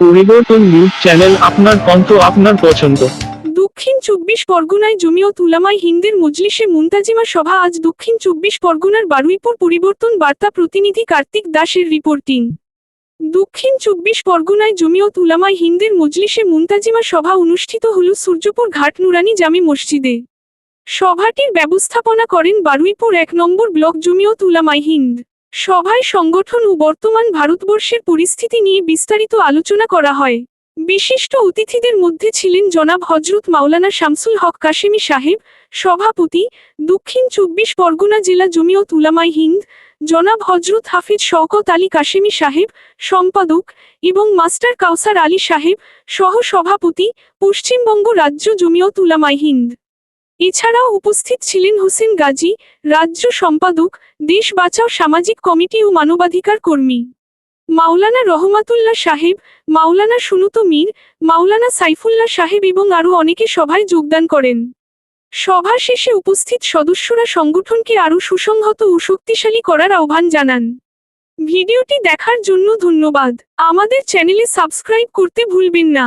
পরিবর্তন news channel আপনার কণ্ঠ আপনার পছন্দ। দক্ষিণ চব্বিশ পরগনায় জমিয়ত উলামায় হিন্দের মজলিসে মুন্তাজিমা সভা আজ দক্ষিণ চব্বিশ পরগনার বারুইপুর পরিবর্তন বার্তা প্রতিনিধি কার্তিক দাসের রিপোর্টিং। দক্ষিণ চব্বিশ পরগনায় জমিয়ত উলামায় হিন্দের মজলিসে মুন্তাজিমা সভা অনুষ্ঠিত হল সূর্যপুর ঘাট নুরানি জামি মসজিদে। সভাটির ব্যবস্থাপনা করেন বারুইপুর এক নম্বর ব্লক জমিয়ত উলামায় হিন্দ। সভায় সংগঠন ও বর্তমান ভারতবর্ষের পরিস্থিতি নিয়ে বিস্তারিত আলোচনা করা হয়। বিশিষ্ট অতিথিদের মধ্যে ছিলেন জনাব হজরত মাওলানা শামসুল হক কাশেমি সাহেব, সভাপতি, দক্ষিণ চব্বিশ পরগনা জেলা জমিয়ত উলামাই হিন্দ, জনাব হজরত হাফিজ শওকত আলী কাশেমি সাহেব, সম্পাদক এবং মাস্টার কাউসার আলী সাহেব সহ সভাপতি পশ্চিমবঙ্গ রাজ্য জমিয়ত উলামাই হিন্দ। এছাড়াও উপস্থিত ছিলেন হোসেন গাজী, রাজ্য সম্পাদক, দেশ বাঁচাও সামাজিক কমিটি ও মানবাধিকার কর্মী। মাওলানা রহমাতুল্লাহ সাহেব, মাওলানা সুনুত মীর, মাওলানা সাইফুল্লাহ সাহেব এবং আরও অনেকে সভায় যোগদান করেন। সভা শেষে উপস্থিত সদস্যরা সংগঠনকে আরও সুসংহত ও শক্তিশালী করার আহ্বান জানান। ভিডিওটি দেখার জন্য ধন্যবাদ। আমাদের চ্যানেলে সাবস্ক্রাইব করতে ভুলবেন না।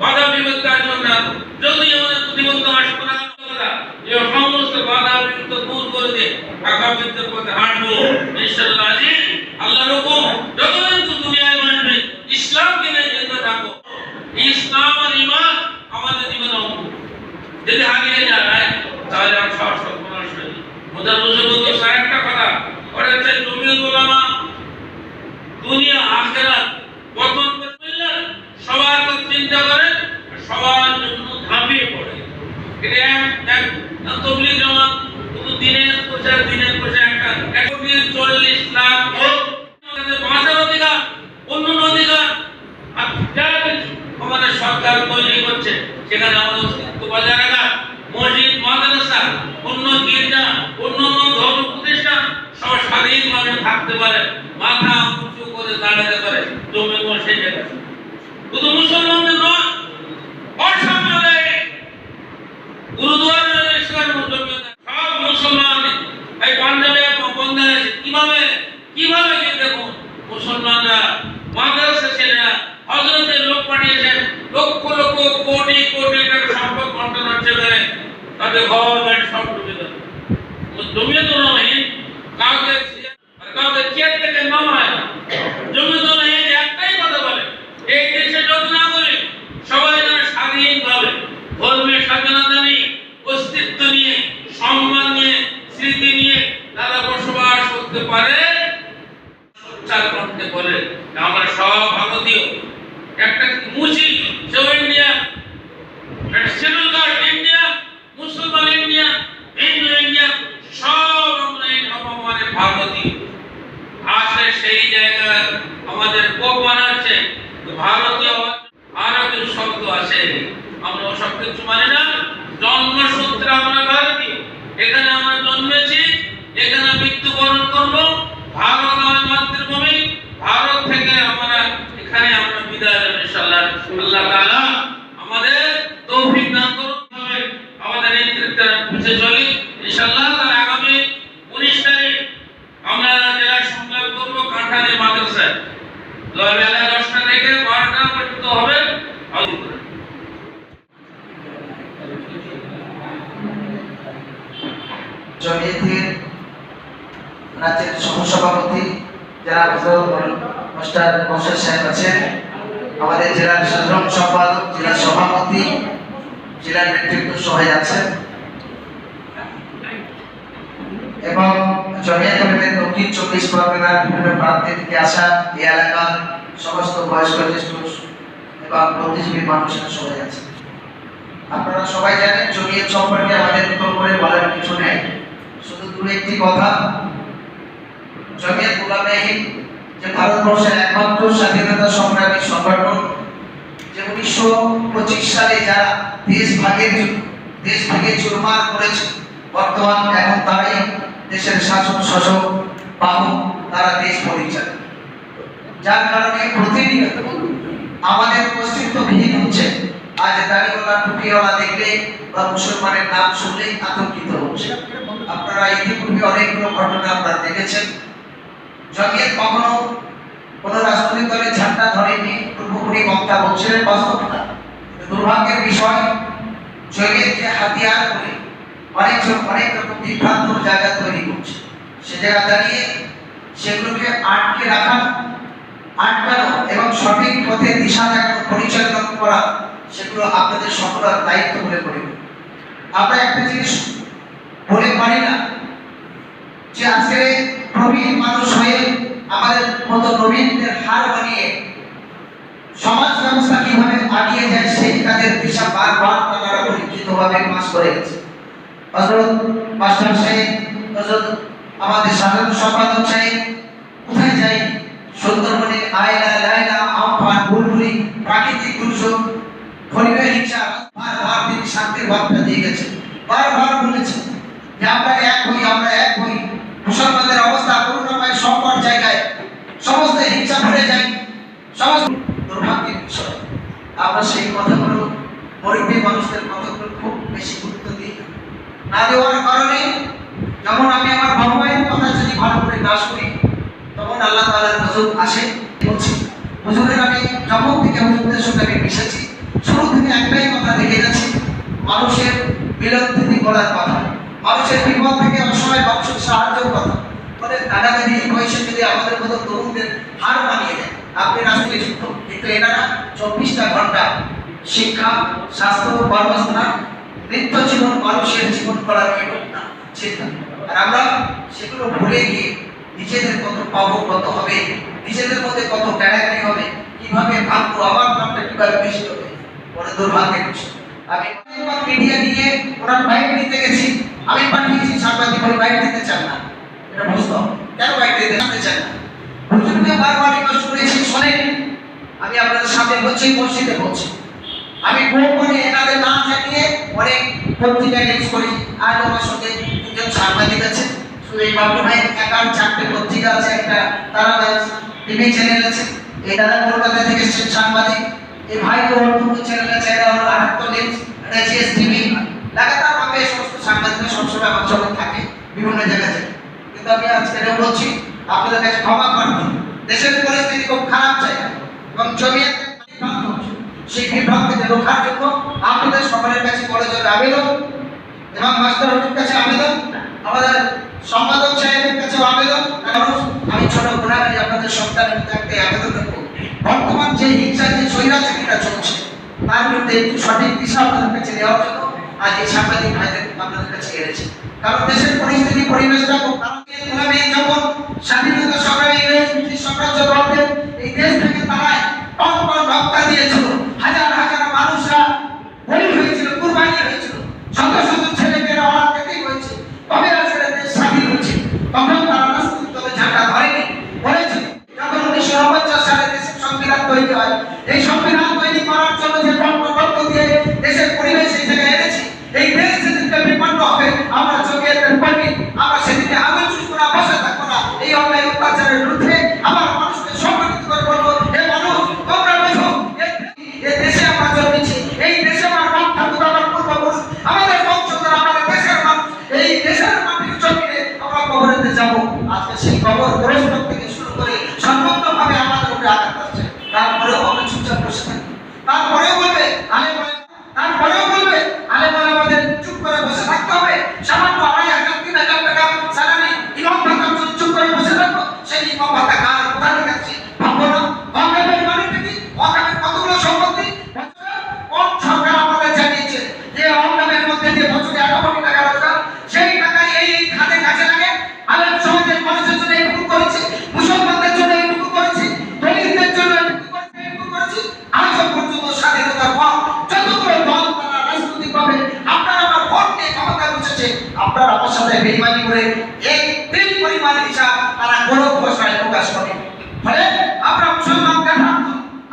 বাধা বিপত্তি আসবে না যদি আমাদের প্রতিবন্ধ আসবে না এই সমস্ত বাধা বিপত্তি দূর করে দিয়ে আগামীদের পথে হাঁটবো। ইনশাআল্লাহ আজিজ আল্লাহর হুকুম, যতদিন তো দুনিয়ায় বাঁচবে ইসলামকে নিয়ে যেতে থাকো, ইসলাম আর ইমান আমাদের জীবনে অঙ্গ যদি হারিয়ে যায়, তাহলে আর সব সর্বনাশ হয়ে যাবে। মোদার একটা কথা ওরা হচ্ছে জমিয়ত উলামা দুনিয়া, আখেরাত পতন করলেন সবার কথা চিন্তা করে সবার জন্য ঝাঁপিয়ে পড়ে। এটা এক তবলিগ দিনের প্রচার দিনের প্রচার একটা এক চল্লিশ লাখ বাঁচার অধিকার অধিকার। আর আমাদের সরকার তৈরি করছে, সেখানে আমাদের অস্তিত্ব বজায় রাখা, মসজিদ, মাদ্রাসা, অন্য গির্জা ধর্ম প্রতিষ্ঠান সব স্বাধীনভাবে থাকতে পারে। মাথা উঁচু করে দাঁড়াতে পারে। জমি বসে যেতে শুধু মুসলমানদের নয় অসাম্প্রদায়িক গুরুদুয়ারা ইসলাম জমিয়ত সব মুসলমান এই পাঞ্জাবে বন্ধে আছে কীভাবে কীভাবে যে দেখুন মুসলমানরা মাদ্রাসা ছেলেরা হজরতের লোক পাঠিয়েছেন লক্ষ লক্ষ কোটি কোটি সম্পদ বন্টন হচ্ছে তাদের ঘর, বাড়ি সব ডুবে যাবে জমিয়ত নয়। কাউকে কাউকে চেয়ার থেকে নামায় না। জমিয়ত নয় একটাই কথা বলে। এই দেশে যত না করি সবাই যেন স্বাধীনভাবে ধর্মের স্বাধীনতা নিয়ে, অস্তিত্ব নিয়ে, সম্মান নিয়ে, স্মৃতি নিয়ে তারা বসবাস করতে পারে, সোচ্চার করতে পারে। আমরা সব ভারতীয়। একটা সেও ইন্ডিয়া শিডিউল ইন্ডিয়া মুসলমান ইন্ডিয়া হিন্দু ইন্ডিয়া সব আমরা এই ধর্মমানের ভারতীয় আসলে সেই জায়গায় আমাদের কোপ বানাচ্ছে ভারতীয় আরও কিছু শব্দ আছে। আমরা ওসব কিছু মানি না। জন্মসূত্রে আমরা ভারতীয়। এখানে আমরা জন্মেছি, এখানে মৃত্যুবরণ করব। ভারত আমার মাতৃভূমি। ভারত থেকে আমরা এখানে আমরা বিদায় ইনশাআল্লাহ আল্লাহ তাআলা আমাদের তৌফিক দান করুন আমাদের নেতৃত্বে পিছিয়ে চলি। ইনশাআল্লাহ তার আগামী 19 তারিখ আমরা জেলা সংগ্রাম করব কাঁঠালি মাদ্রাসায়। বেলা দশটা থেকে বারোটা পর্যন্ত হবে। জমিয়তের রাজ্যের সহসভাপতি যারা মাস্টার মহসেন সাহেব আছেন। আমাদের জেলার সাধারণ সম্পাদক জেলা সভাপতি, জেলার নেতৃত্ব সবাই আছেন এবং কমিটির দক্ষিণ চব্বিশ পরগনার বিভিন্ন প্রান্তে থেকে আসা এই এলাকার সমস্ত বয়স্ক জ্যেষ্ঠ এবং বুদ্ধিজীবী মানুষেরা সবাই আছে। আপনারা সবাই জানেন জমিয়ত সম্পর্কে আমাদের নতুন করে বলার কিছু নেই। শুধু দু একটি কথা। জমিয়ত হিন্দ যে ভারতবর্ষের একমাত্র স্বাধীনতা সংগ্রামী সংগঠন, যে উনিশশো পঁচিশ সালে যারা দেশ ভাগের দেশ ভাগে চুরমার করেছে, বর্তমান এখন তারাই দেশের শাসন শাসক বাহু, তারা দেশ পরিচালক। যার কারণে প্রতিনিয়ত আমাদের অস্তিত্ব বিহীন হচ্ছে। আজ দাড়িওয়ালা, টুপিওয়ালা দেখলে বা মুসলমানের নাম শুনলেই আতঙ্কিত হচ্ছে। আপনারা ইতিপূর্বে অনেকগুলো ঘটনা আপনারা দেখেছেন। জমিয়ত কখনো কোনো রাজনৈতিক দলের ঝান্ডা ধরেনি পূর্বপুরি বক্তা বলছিলেন বাস্তবতা। দুর্ভাগ্যের বিষয় জমিয়তকে হাতিয়ার করে অনেকজন অনেক রকম বিভ্রান্ত জায়গা তৈরি করছে। সে জায়গা দাঁড়িয়ে সেগুলোকে আটকে রাখা, আটকানো এবং সঠিক পথে দিশা দেখানো, পরিচালনা করা, সেগুলো আপনাদের সকলের দায়িত্ব বলে মনে করি। আমরা একটা জিনিস বলে পারি না যে আজকে প্রবীণ মানুষ হয়ে আমাদের মতো নবীনদের হার বানিয়ে সমাজ ব্যবস্থা কীভাবে আগিয়ে যায় সেই কাজের দিশা বারবার তারা পরীক্ষিতভাবে পাশ করে গেছে। হজরত মাস্টার সাহেব হজরত আমাদের সাধারণ সম্পাদক সাহেব, কোথায় যাই? সুন্দরবনে আয়লা লাইলা আমফান বুলবুলি, প্রাকৃতিক দুর্যোগ, পরিবেশ হিংসা, বারবার তিনি শান্তির বার্তা দিয়ে গেছেন। বারবার বলেছেন যে আমরা এক হই মুসলমানদের অবস্থা করুণাময় সংকট জায়গায় সমস্ত হিংসা ভরে যায় সমস্ত দুর্ভাগ্যের বিষয় আমরা সেই কথাগুলো গরিবী মানুষদের কথাগুলো খুব বেশি গুরুত্ব দিই না। না দেওয়ার কারণে যেমন আমি আমার বাবা মায়ের কথা যদি ভালো করে না শুনি তখন আল্লাহ তাআলার নজর আসে বলছি হুজুরের আমি যখন থেকে হুজুরদের সঙ্গে আমি মিশেছি শুরু থেকে একটাই কথা দেখে যাচ্ছি মানুষের বিলম্বিতি করার কথা। মানুষের বিপদ থেকে অনেক সময় মানুষের সাহায্যের কথা। মানে দাদাগিরি বয়সে যদি আমাদের মতো তরুণদের হার মানিয়ে দেয় আপনি রাষ্ট্রীয় যুক্ত। কিন্তু এনারা চব্বিশটা ঘণ্টা শিক্ষা, স্বাস্থ্য কর্মস্থান নিত্য জীবন, মানুষের জীবন করার একটা চিন্তা। আর আমরা সেগুলো ভুলে গিয়ে নিজেদের কত পাবো কত হবে, নিজেদের মধ্যে কত ক্যারাক্টারি হবে, কীভাবে ভাববো, আমার নামটা কীভাবে বেশি হবে বড় দুর্ভাগ্যের বিষয়। আমি মিডিয়া নিয়ে ওনার বাইক নিতে গেছি। আমি পাঠিয়েছি, সাংবাদিক বলে বাইক নিতে চান না। এটা বুঝতে কেন বাইক নিতে জানতে চান না? হুজুরকে বারবার রিকোয়েস্ট করেছি, শোনেন, আমি আপনাদের সামনে বলছি, মসজিদে বলছি। আমি গোপনে এনাদের নাম জানিয়ে অনেক পত্রিকায় নিউজ করি। আজ আমার সঙ্গে দুজন সাংবাদিক আছে। শুধু এই বাবু ভাই একার চারটে পত্রিকা আছে, একটা তারা টিভি চ্যানেল আছে। এই দাদা কলকাতা থেকে সাংবাদিক। এই ভাই তো অন্য চ্যানেল এটা হলো আরেকটা নিউজ এটা জিএস টিভি লাগাতার ভাবে সমস্ত সাংবাদিকরা সবসময় আমার সঙ্গে থাকে, বিভিন্ন জায়গায় কিন্তু আমি আজকে এটা বলছি, আপনাদের কাছে ক্ষমা প্রার্থী দেশের পরিস্থিতি খুব খারাপ জায়গা। এবং জমিয়াতে। সেই বিভ্রান্ত থেকে রক্ষার জন্য আপনাদের সকলের কাছে বড় জোর আবেদন। এবং মাস্টার হুজুর কাছে আবেদন। আমাদের সম্পাদক সাহেবের কাছে আবেদন। আমি ছোট গুণাগারি আপনাদের সন্তানের মধ্যে একটা আবেদন করব। বর্তমান যে হিংসা যে এটা চলছে, তার বিরুদ্ধে একটু সঠিক দিশা আপনাদের কাছে নেওয়ার জন্য আজ এই সাংবাদিক ভাইদের আপনাদের কাছে এনেছি কারণ দেশের পরিস্থিতি পরিবেশটা খুব খারাপ যখন স্বাধীনতা সংগ্রামী ইংরেজ সাম্রাজ্য দলদের এই দেশ থেকে তারাই টন টন রক্ত দিয়েছিল হাজার হাজার মানুষরা বলি হয়েছিল কুরবানি হয়েছিল শত শত ছেলেমেয়েরা অনাথ থেকেই হয়েছে তবে আজকে দেশ স্বাধীন হয়েছে তখন তারা রাষ্ট্রীয় দলে ঝাঁটা ধরেনি বলেছে যখন উনিশশো উনপঞ্চাশ সালে দেশের সংবিধান তৈরি হয় এই সংবিধান তৈরি করার জন্য যে টন টন রক্ত দিয়ে দেশের পরিবেশ এই জায়গায় এনেছি এই দেশ যেদিনকে বিপন্ন হবে আমরা জমিয়তের কর্মী আমরা সেদিকে আগুন চুষ করা বসে থাকব না এই অন্যায় অত্যাচারের বিরুদ্ধে আমার মানুষকে সংগঠিত করে বলব হে মানুষ তোমরা বোঝো এ- এ দেশে আমরা জন্মেছি এই দেশে আমার বাপ ঠাকুর আমার পূর্বপুরুষ আমাদের বংশধর আমাদের দেশের মানুষ এই দেশের মাটির জমিনে আমরা কবরেতে যাব আজকে সেই করে সর্বত্রভাবে আমাদের উপরে আঘাত আসছে তারপরেও আমরা চুপচাপ বসে থাকি তারপরেও বলবে, আলে তারপরেও বলবে, আলে আমাদের চুপ করে বসে থাকতে হবে। সামান্য আপনার আমার সাথে বেইমানি করে এক তিন পরিমাণ ইচ্ছা তারা কোনো ঘোষণায় প্রকাশ করে ফলে আমরা মুসলমান ভ্রান্ত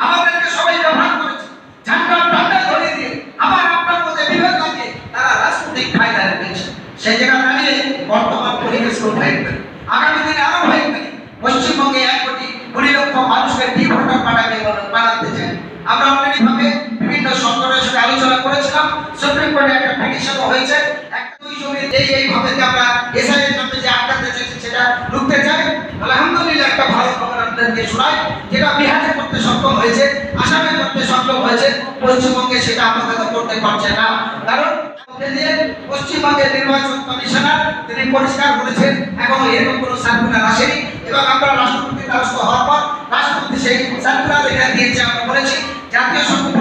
আমাদেরকে সবাই ভ্রান্ত করেছে। ঝান্ডা ঠান্ডা ধরে দিয়ে আবার আপনার মধ্যে বিভেদ লাগিয়ে তারা রাজনৈতিক ফায়দা রেখেছে সেই জায়গা দাঁড়িয়ে বর্তমান পরিবেশ হয়ে গেল। আগামী দিনে আরও হয়ে পশ্চিমবঙ্গে এক কোটি কুড়ি লক্ষ মানুষকে ডি ভোটার পাঠাবে বানাতে চাই আমরা অলরেডি ভাবে বিভিন্ন সংগঠনের সাথে আলোচনা করেছিলাম। সুপ্রিম কোর্টে একটা পিটিশনও হয়েছে। এই এই ভাবে যে আমরা এসআই এর নামে যে আটকাতে চাইছি সেটা রুখতে চাই, আলহামদুলিল্লাহ একটা ভালো খবর আপনাদেরকে শোনাই, যেটা বিহারে করতে সক্ষম হয়েছে, আসামে করতে সক্ষম হয়েছে, পশ্চিমবঙ্গে সেটা আপাতত করতে পারছে না। কারণ পশ্চিমবঙ্গের নির্বাচন কমিশনার তিনি পরিষ্কার করেছেন এখনও এরকম কোনো সার্কুলার আসেনি। এবং আমরা রাষ্ট্রপতি দ্বারস্থ হওয়ার পর রাষ্ট্রপতি সেই সার্কুলার এখানে দিয়েছে, আমরা বলেছি, জাতীয় সংসদ